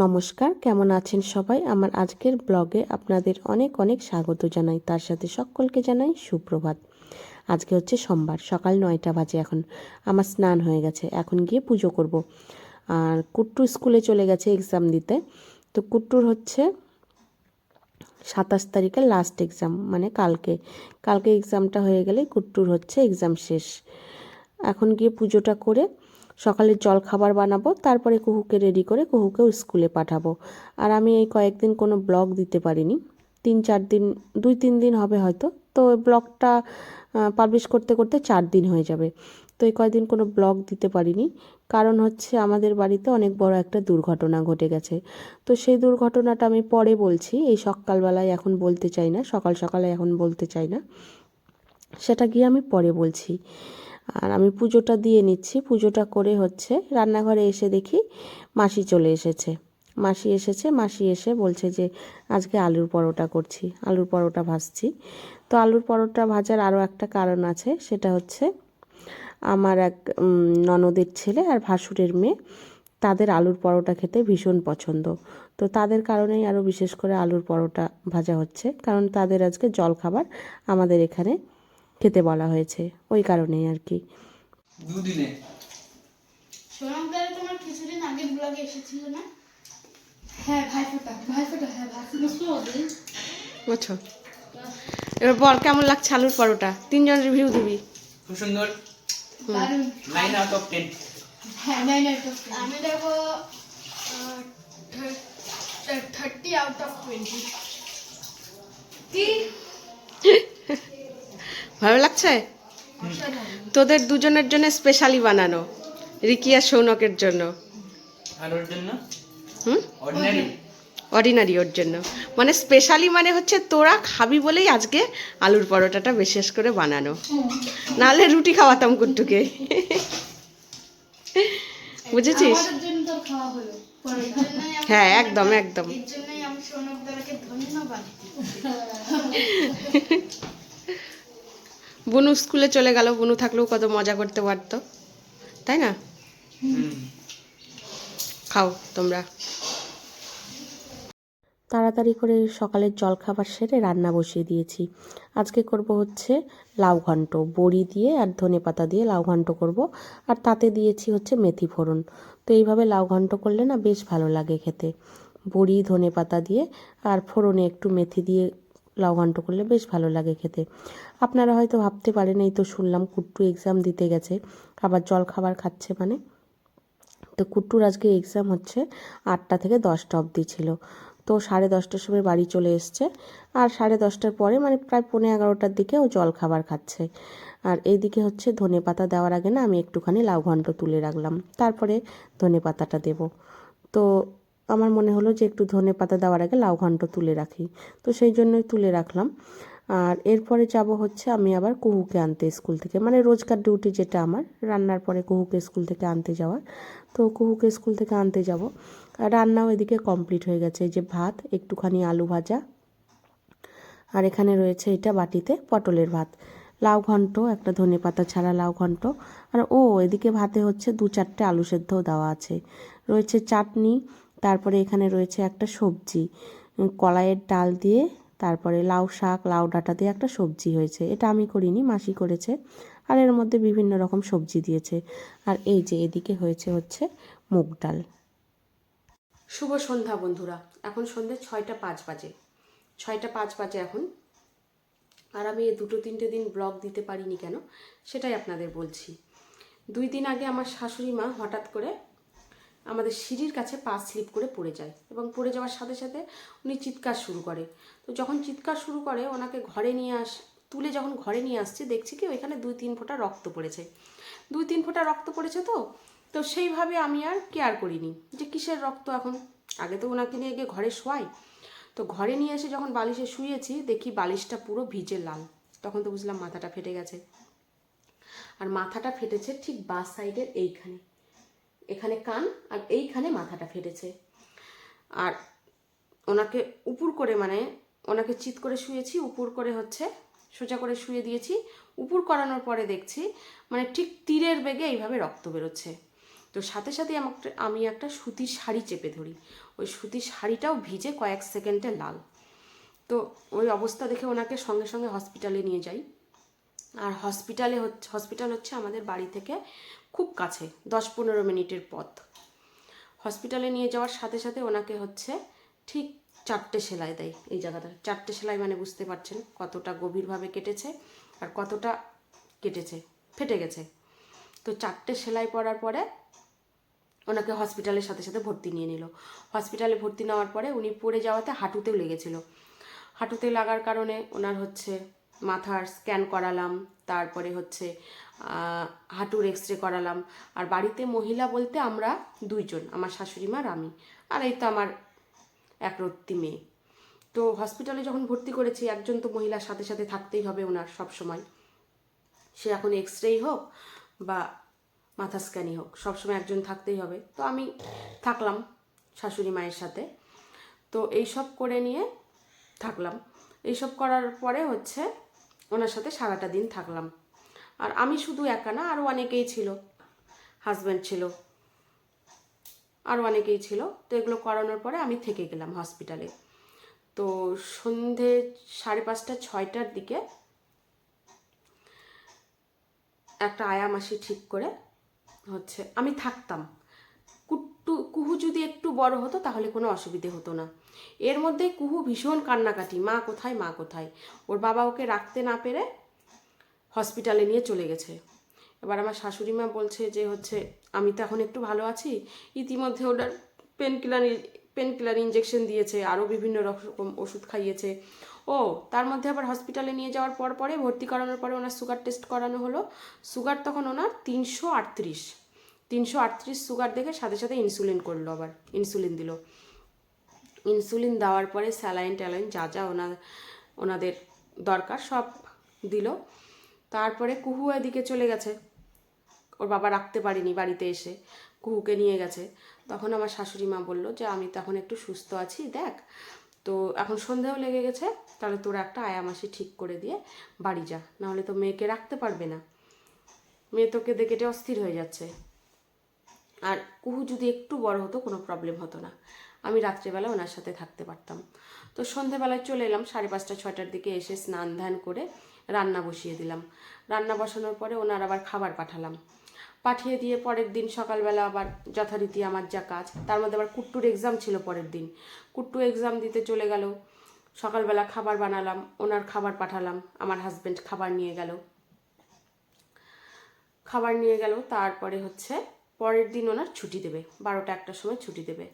নমস্কার, কেমন আছেন সবাই? আমার আজকের ব্লগে আপনাদের অনেক অনেক স্বাগত জানাই। তার সাথে সকলকে জানাই সুপ্রভাত। আজকে হচ্ছে সোমবার, সকাল নয়টা বাজে এখন। আমার স্নান হয়ে গেছে, এখন গিয়ে পুজো করব। আর কুট্টু স্কুলে চলে গেছে এক্সাম দিতে। তো কুট্টুর হচ্ছে সাতাশ তারিখে লাস্ট এক্সাম মানে কালকে। কালকে এক্সামটা হয়ে গেলে কুট্টুর হচ্ছে এক্সাম শেষ। এখন গিয়ে পুজোটা করে সকালে জল খাবার বানাবো, তারপরে কুহুকে রেডি করে কুহুকেও স্কুলে পাঠাবো। আর আমি এই কয়েকদিন কোনো ব্লগ দিতে পারিনি। তিন চার দিন, দুই তিন দিন হবে হয়তো। তো ব্লগটা পাবলিশ করতে করতে চার দিন হয়ে যাবে। তো এই কয়েকদিন কোনো ব্লগ দিতে পারিনি। কারণ হচ্ছে আমাদের বাড়িতে অনেক বড় একটা দুর্ঘটনা ঘটে গেছে। তো সেই দুর্ঘটনাটা আমি পরে বলছি। এই সকালবেলায় এখন বলতে চাই না, সকাল সকালে এখন বলতে চাই না। সেটা গিয়ে আমি পরে বলছি। আর আমি পুজোটা দিয়ে নিচ্ছি। পুজোটা করে হচ্ছে রান্নাঘরে এসে দেখি মাসি চলে এসেছে। মাসি এসেছে, মাসি এসে বলছে যে, আজকে আলুর পরোটা করছি, আলুর পরোটা ভাজছি। তো আলুর পরোটা ভাজার আরও একটা কারণ আছে, সেটা হচ্ছে আমার এক ননদের ছেলে আর ভাসুরের মেয়ে, তাদের আলুর পরোটা খেতে ভীষণ পছন্দ। তো তাদের কারণেই আরও বিশেষ করে আলুর পরোটা ভাজা হচ্ছে। কারণ তাদের আজকে জল খাবার আমাদের এখানে খেতে বলা হয়েছে। ওই কারণেই আর কি। দুদিনে। তোমার কিছুদিন আগের ব্লগে এসেছিল না? হ্যাঁ ভাইফোঁটা ভাইফোঁটা হ্যাঁ বুঝছ? এবার বল কেমন লাগছে আলুর পরোটা? তিনজন রিভিউ দিবি। খুব সুন্দর। নাইন আউট অফ টেন হ্যাঁ নাই নাই আমি দেবো থার্টি আউট অফ টোয়েন্টি কি? লাগছে? তোদের দুজনের জন্য স্পেশালি বানানো রিকি আর সৌনকের জন্য। আর ওর জন্য? হুম? অর্ডিনারি অর্ডিনারি ওর জন্য। মানে স্পেশালি মানে হচ্ছে তোরা খাবি বলেই আজকে আলুর পরোটাটা বিশেষ করে বানানো। নাহলে রুটি খাওয়াতাম কুট্টুকে। বুঝেছিস? আমাদের জন্য তো খাওয়া হলো। পরে হ্যাঁ একদম একদম। ধন্যবাদ বুনু স্কুলে চলে গেল, বুনু থাকলেও কত মজা করতে পারতো। তাই না? খাও তোমরা। তাড়াতাড়ি করে সকালের জলখাবার সেরে রান্না বসিয়ে দিয়েছি। আজকে করব হচ্ছে লাউ ঘন্ট। বড়ি দিয়ে আর ধনে পাতা দিয়ে লাউ ঘন্ট করব। আর তাতে দিয়েছি হচ্ছে মেথি ফোড়ন। তো এইভাবে লাউ ঘন্ট করলে না বেশ ভালো লাগে খেতে। বড়ি, ধনে পাতা দিয়ে আর ফোড়নে একটু মেথি দিয়ে লাউ ঘন্ট করলে বেশ ভালো লাগে খেতে। আপনারা হয়তো ভাবতে পারেন, এই তো শুনলাম কুট্টু এক্সাম দিতে গেছে, আবার জল খাবার খাচ্ছে মানে। তো কুট্টুর আজকে এক্সাম হচ্ছে আটটা থেকে দশটা অবধি ছিল। তো সাড়ে দশটার সময় বাড়ি চলে এসছে, আর সাড়ে দশটার পরে মানে প্রায় পৌনে এগারোটার দিকে ও জল খাবার খাচ্ছে। আর এইদিকে হচ্ছে ধনে পাতা দেওয়ার আগে না আমি একটুখানি লাউ ঘন্ট তুলে রাখলাম, তারপরে ধনে পাতাটা দেব। তো আমার মনে হলো যে একটু ধনে পাতা দেওয়ার আগে লাউ ঘন্ট তুলে রাখি। তো সেই জন্যই তুলে রাখলাম। আর এরপরে যাব হচ্ছে আমি আবার কুহুকে আনতে স্কুল থেকে। মানে রোজকার ডিউটি যেটা আমার, রান্নার পরে কুহুকে স্কুল থেকে আনতে যাওয়ার। তো কুহুকে স্কুল থেকে আনতে যাব। আর রান্নাও এদিকে কমপ্লিট হয়ে গেছে। যে ভাত, একটুখানি আলু ভাজা। আর এখানে রয়েছে এটা বাটিতে পটলের ভাত। লাউ ঘন্ট, একটা ধনে পাতা ছাড়া লাউ ঘন্ট। আর ও, এদিকে ভাতে হচ্ছে দু চারটে আলু সেদ্ধও দেওয়া আছে। রয়েছে চাটনি তারপরে এখানে রয়েছে একটা সবজি। কলাইয়ের ডাল দিয়ে তারপরে লাউ শাক, লাউ ডাঁটা দিয়ে একটা সবজি হয়েছে। এটা আমি করিনি, মাসি করেছে। আর এর মধ্যে বিভিন্ন রকম সবজি দিয়েছে। আর এই যে এদিকে হয়েছে হচ্ছে মুগ ডাল। শুভ সন্ধ্যা বন্ধুরা, এখন সন্ধ্যে ছয়টা পাঁচ বাজে। ছয়টা পাঁচ বাজে এখন। আর আমি এই দুটো তিনটে দিন ব্লগ দিতে পারিনি কেন, সেটাই আপনাদের বলছি। দুই দিন আগে আমার শাশুড়ি মা হঠাৎ করে আমাদের সিঁড়ির কাছে পা স্লিপ করে পড়ে যায় এবং পড়ে যাওয়ার সাথে সাথে উনি চিৎকার শুরু করে। তো যখন চিৎকার শুরু করে, ওনাকে ঘরে নিয়ে আস, তুলে যখন ঘরে নিয়ে আসছে, দেখছি কি ওইখানে দুই তিন ফোঁটা রক্ত পড়েছে। দুই তিন ফোঁটা রক্ত পড়েছে তো? তো সেইভাবে আমি আর কেয়ার করিনি যে কিসের রক্ত এখন? আগে তো ওনাকে নিয়ে গিয়ে ঘরে শোয়াই। তো ঘরে নিয়ে এসে যখন বালিশে শুয়েছি, দেখি বালিশটা পুরো ভিজে লাল। তখন তো বুঝলাম মাথাটা ফেটে গেছে। আর মাথাটা ফেটেছে ঠিক বাস সাইডের এইখানে। এখানে কান আর এইখানে মাথাটা ফেটেছে। আর ওনাকে উপুর করে মানে ওনাকে চিৎ করে শুয়েছি, উপুর করে হচ্ছে সোজা করে শুয়ে দিয়েছি। উপুর করানোর পরে দেখছি মানে ঠিক তীরের বেগে এইভাবে রক্ত বেরোচ্ছে। তো সাথে সাথে আমাকে, আমি একটা সুতির শাড়ি চেপে ধরি। ওই সুতির শাড়িটাও ভিজে কয়েক সেকেন্ডে লাল। তো ওই অবস্থা দেখে ওনাকে সঙ্গে সঙ্গে হসপিটালে নিয়ে যাই। আর হসপিটালে হচ্ছে হসপিটাল হচ্ছে আমাদের বাড়ি থেকে খুব কাছে, দশ পনেরো মিনিটের পথ। হসপিটালে নিয়ে যাওয়ার সাথে সাথে ওনাকে হচ্ছে ঠিক চারটে সেলাই দেয় এই জায়গাটা। চারটে সেলাই মানে বুঝতে পারছেন কতটা গভীরভাবে কেটেছে আর কতটা কেটেছে, ফেটে গেছে। তো চারটে সেলাই পড়ার পরে ওনাকে হসপিটালের সাথে সাথে ভর্তি নিয়ে নিল। হসপিটালে ভর্তি নেওয়ার পরে উনি পড়ে যাওয়াতে হাঁটুতেও লেগেছিল। হাঁটুতে লাগার কারণে ওনার হচ্ছে মাথার স্ক্যান করালাম, তারপরে হচ্ছে হাঁটুর এক্স রে করালাম। আর বাড়িতে মহিলা বলতে আমরা দুইজন, আমার শাশুড়ি মা আর আমি। আর এই তো আমার একরত্তি মেয়ে। তো হসপিটালে যখন ভর্তি করেছি, একজন তো মহিলার সাথে সাথে থাকতেই হবে ওনার সব সময়। সে এখন এক্স রেই হোক বা মাথা স্ক্যানই হোক সবসময় একজন থাকতেই হবে। তো আমি থাকলাম শাশুড়ি মায়ের সাথে। তো এইসব করে নিয়ে থাকলাম। এইসব করার পরে হচ্ছে ওনার সাথে সারাটা দিন থাকলাম। আর আমি শুধু একা না আরও অনেকেই ছিল। হাজব্যান্ড ছিল। আরও অনেকেই ছিল। তো এগুলো করানোর পরে আমি থেকে গেলাম হসপিটালে তো সন্ধে সাড়ে পাঁচটা, ছয়টার দিকে একটা আয়া মাসি ঠিক করে হচ্ছে আমি থাকতাম। কুট্টু কুহু যদি একটু বড় হতো, তাহলে কোনো অসুবিধে হতো না। এর মধ্যে কুহু ভীষণ কান্নাকাটি, মা কোথায় মা কোথায়? ওর বাবা ওকে রাখতে না পেরে হসপিটালে নিয়ে চলে গেছে। এবার আমার শাশুড়ি মা বলছে যে হচ্ছে, আমি তো এখন একটু ভালো আছি। ইতিমধ্যে ওটার pain killer pain killer injection দিয়েছে, আরও বিভিন্ন রকম ওষুধ খাইয়েছে। ও, তার মধ্যে আবার হসপিটালে নিয়ে যাওয়ার পর পরে, ভর্তি করানোর পরে ওনার সুগার টেস্ট করানো হলো। সুগার তখন ওনার তিনশো আটত্রিশ। তিনশো আটত্রিশ সুগার দেখে সাথে সাথে ইনসুলিন করল আবার, ইনসুলিন দিল। ইনসুলিন দেওয়ার পরে স্যালাইন ট্যালাইন যা যা ওনা, ওনাদের দরকার সব দিল। তারপরে কুহু এদিকে চলে গেছে। ওর বাবা রাখতে পারিনি বাড়িতে এসে, কুহুকে নিয়ে গেছে। তখন আমার শাশুড়ি মা বলল যে, আমি তখন একটু সুস্থ আছি, দেখ। তো এখন সন্ধেও লেগে গেছে, তাহলে তোরা একটা আয়ামাসি ঠিক করে দিয়ে বাড়ি যা। নাহলে তো মেয়েকে রাখতে পারবে না। মেয়ে তোকে দেখে অস্থির হয়ে যাচ্ছে। আর কুহু যদি একটু বড় হতো, কোনো প্রবলেম হতো না। আমি রাত্রেবেলা ওনার সাথে থাকতে পারতাম। তো সন্ধেবেলায় চলে এলাম, সাড়ে পাঁচটা, ছয়টার দিকে এসে স্নান ধ্যান করে রান্না বসিয়ে দিলাম। রান্না বসানোর পরে ওনার আবার খাবার পাঠালাম। পাঠিয়ে দিয়ে পরের দিন সকালবেলা আবার যথারীতি আমার যা কাজ, তার মধ্যে আবার কুট্টুর এক্সাম ছিল পরের দিন। কুট্টু এক্সাম দিতে চলে গেল, সকালবেলা খাবার বানালাম, ওনার খাবার পাঠালাম, আমার হাজব্যান্ড খাবার নিয়ে গেল। খাবার নিয়ে গেল, তারপরে হচ্ছে পরের দিন ওনার ছুটি দেবে। বারোটা একটার সময় ছুটি দেবে।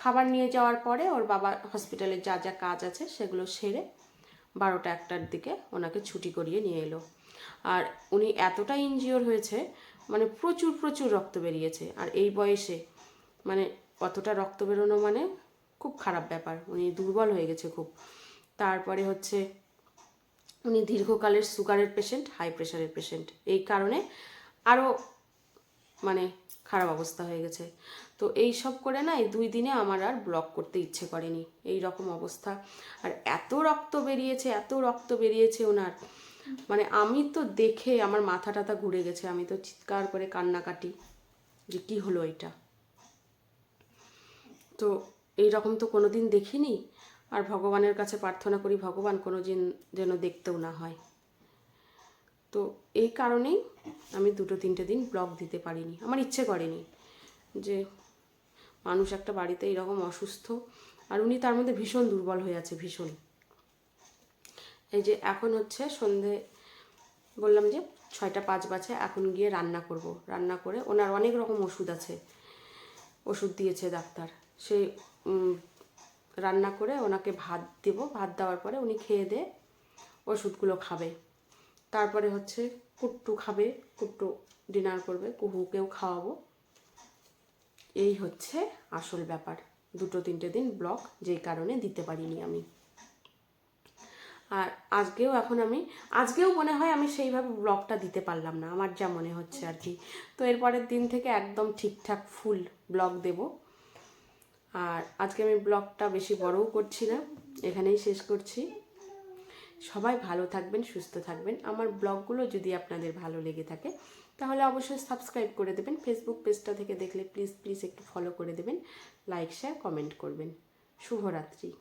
খাবার নিয়ে যাওয়ার পরে ওর বাবা হসপিটালে যা যা কাজ আছে সেগুলো সেরে বারোটা একটার দিকে ওনাকে ছুটি করিয়ে নিয়ে এলো। আর উনি এতটা ইনজিওর হয়েছে মানে প্রচুর প্রচুর রক্ত বেরিয়েছে। আর এই বয়সে মানে অতটা রক্ত বেরোনো মানে খুব খারাপ ব্যাপার। উনি দুর্বল হয়ে গেছে খুব। তারপরে হচ্ছে উনি দীর্ঘকালের সুগারের পেশেন্ট হাই প্রেশারের পেশেন্ট এই কারণে আরও মানে খারাপ অবস্থা হয়ে গেছে। তো এই সব করে না এই দুই দিনে আমার আর ব্লক করতে ইচ্ছে করেনি। এই রকম অবস্থা। আর এত রক্ত বেরিয়েছে, এত রক্ত বেরিয়েছে ওনার। মানে আমি তো দেখে আমার মাথা টাথা ঘুরে গেছে। আমি তো চিৎকার করে কান্নাকাটি যে কি হলো এটা তো এই রকম তো কোনোদিন দেখিনি। আর ভগবানের কাছে প্রার্থনা করি, ভগবান কোনো দিন যেন দেখতেও না হয়। তো এই কারণেই আমি দুটো তিনটে দিন ব্লগ দিতে পারিনি। আমার ইচ্ছে করেনি যে মানুষ একটা বাড়িতে এরকম অসুস্থ, আর উনি তার মধ্যে ভীষণ দুর্বল হয়ে আছে, ভীষণ। এই যে এখন হচ্ছে সন্ধে, বললাম যে ছয়টা পাঁচ বাজে, এখন গিয়ে রান্না করব। রান্না করে ওনার অনেক রকম ওষুধ আছে, ওষুধ দিয়েছে ডাক্তার। সেই রান্না করে ওনাকে ভাত দেব। ভাত দেওয়ার পরে উনি খেয়ে দিয়ে ওষুধগুলো খাবে। তারপরে হচ্ছে কুট্টু খাবে, কুট্টু ডিনার করবে, কুহুকেও খাওয়াবো। এই হচ্ছে আসল ব্যাপার। দুটো তিনটে দিন ব্লক যেই কারণে দিতে পারিনি আমি। আর আজকেও এখন আমি, আজকেও মনে হয় আমি সেইভাবে ব্লগটা দিতে পারলাম না, আমার যা মনে হচ্ছে আর কি। তো এরপরের দিন থেকে একদম ঠিকঠাক ফুল ব্লগ দেব। আর আজকে আমি ব্লগটা বেশি বড়ও করছি না, এখানেই শেষ করছি। সবাই ভালো থাকবেন, সুস্থ থাকবেন। আমার ব্লগগুলো যদি আপনাদের ভালো লেগে থাকে, তাহলে অবশ্যই সাবস্ক্রাইব করে দেবেন। ফেসবুক পেজটা থেকে দেখলে প্লিজ প্লিজ একটু ফলো করে দেবেন। লাইক শেয়ার কমেন্ট করবেন। শুভরাত্রি।